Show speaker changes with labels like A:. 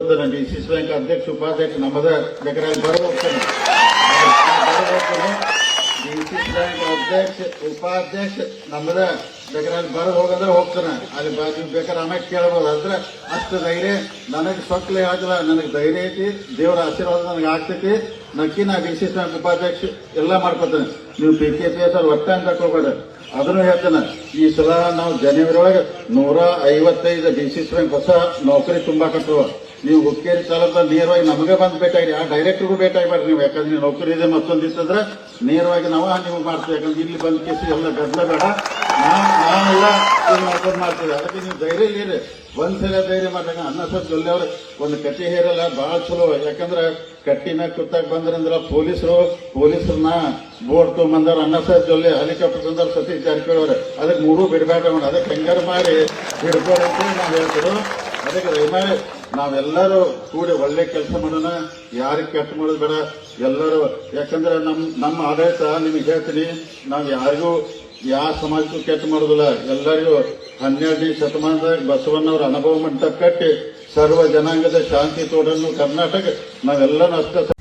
A: D C bank ಅಧ್ಯಕ್ಷ ಉಪಾಧ್ಯಕ್ಷ ನಮ್ಮದ ಬೇಕಾದ್ರೆ ಅಲ್ಲಿ ಹೋಗ್ತಾನೆ ಬ್ಯಾಂಕ್ ಅಧ್ಯಕ್ಷ, ಉಪಾಧ್ಯಕ್ಷ ನಮ್ಮದ ಬೇಕಾದ್ರೆ ಬರ ಹೋಗಂದ್ರೆ ಹೋಗ್ತಾನೆ. ಅಲ್ಲಿ ಬ- ನೀವು ಬೇಕಾದ್ರೆ ಆಮೇಲೆ ಕೇಳ್ಬೋದು. ಅಂದ್ರೆ ಅಷ್ಟು ಧೈರ್ಯ ನನಗೆ ಸೊಕ್ಲೆ ಆಗಿಲ್ಲ ನನಗೆ ಧೈರ್ಯ ಐತಿ. ದೇವರ ಆಶೀರ್ವಾದ ನನಗೆ ಆಗ್ತೈತಿ. ನಕ್ಕಿ ನಾ ಸಿ ಬ್ಯಾಂಕ್ ಉಪಾಧ್ಯಕ್ಷ ಎಲ್ಲ ಮಾಡ್ಕೊತಾನೆ. ನೀವು ಪಿ ಕೆ ಪಿ ಎಸ್ ಒಟ್ಟ ಅಂತ ತಗೋಬೇಡ ಅದನ್ನು ಹೇಳ್ತೇನೆ. ಈ ಸಲ ನಾವು ಜನವರಿ ಒಳಗೆ ನೂರ ಐವತ್ತೈದು ಡಿ ಸಿ ಬ್ಯಾಂಕ್ ಹೊಸ ನೌಕರಿ ತುಂಬಾಕತ್ತವ ನೀವು ಹುಕ್ಕೇರಿ ತಾಲೂಕಲ್ಲಿ ನೇರವಾಗಿ ನಮಗೆ ಬಂದು ಬೇಕಾಗಿ ಆ ಡೈರೆಕ್ಟ್ರಿಗೂ ಬೇಕಾಗಿಬೇಡ್ರಿ ನೀವು. ಯಾಕಂದ್ರೆ ನೀವು ನೌಕರಿ ಇದೆ ಮತ್ತೊಂದು ಇತ್ತಂದ್ರೆ ನೇರವಾಗಿ ನಾವು ನೀವು ಮಾಡ್ತೀವಿ. ಯಾಕಂದ್ರೆ ಇಲ್ಲಿ ಬಂದು ಕೇಸು ಎಲ್ಲ ಗದ್ದಲ ಬೇಡ. ನಾವು ನಾವೆಲ್ಲ ನೌಕರಿ ಮಾಡ್ತೀವಿ. ಅದಕ್ಕೆ ನೀವು ಧೈರ್ಯ ಇಲ್ಲೀರಿ ಒಂದ್ಸಲ ಧೈರ್ಯ ಮಾಡ್ದಾಗ ಅನ್ನ ಸರ್ ಜೊಲ್ಲೆ ಅವ್ರು. ಒಂದು ಕಟ್ಟಿ ಹೇರಲ್ಲ, ಭಾಳ ಚಲೋ. ಯಾಕಂದ್ರೆ ಕಟ್ಟಿನ ಕುತ್ತಾಗ ಬಂದ್ರಂದ್ರ ಪೊಲೀಸರು, ಪೊಲೀಸರನ್ನ ಬೋರ್ಡ್ ತೊಗೊಂಡ್ಬಂದವ್ರ ಅನ್ನ ಸರ್ ಜೊಲ್ಲೆ ಹೆಲಿಕಾಪ್ಟರ್ ತಂದವ್ರು ಸತೀಶ್ ಜಾರಕಿಹೊಳಿ ಅದಕ್ಕೆ ಮೂರು ಬಿಡಬೇಡ ಅದಕ್ಕೆ ಹೆಂಗಾರು ಮಾಡಿ ಅಂತ ನಾವು ಅದಕ್ಕೆ ದಯಮಾಡಿ ನಾವೆಲ್ಲರೂ ಕೂಡಿ ಒಳ್ಳೆ ಕೆಲಸ ಮಾಡೋಣ. ಯಾರಿಗೆ ಕೆಟ್ಟ ಮಾಡೋದು ಬೇಡ. ಎಲ್ಲರೂ, ಯಾಕಂದ್ರೆ ನಮ್, ನಮ್ಮ ಆಡಳಿತ ನಿಮಗೆ ಹೇಳ್ತೀನಿ. ನಾವು ಯಾರಿಗೂ, ಯಾವ ಸಮಾಜಕ್ಕೂ ಕೆಟ್ಟ ಮಾಡೋದಿಲ್ಲ. ಎಲ್ಲರಿಗೂ ಹನ್ನೆರಡನೇ ಶತಮಾನದಾಗ ಬಸವಣ್ಣವರ ಅನುಭವ ಮಂಟಪ ಕಟ್ಟಿ ಸರ್ವ ಜನಾಂಗದ ಶಾಂತಿ ತೋಡನ್ನು ಕರ್ನಾಟಕ ನಾವೆಲ್ಲರೂ ಅಷ್ಟೇ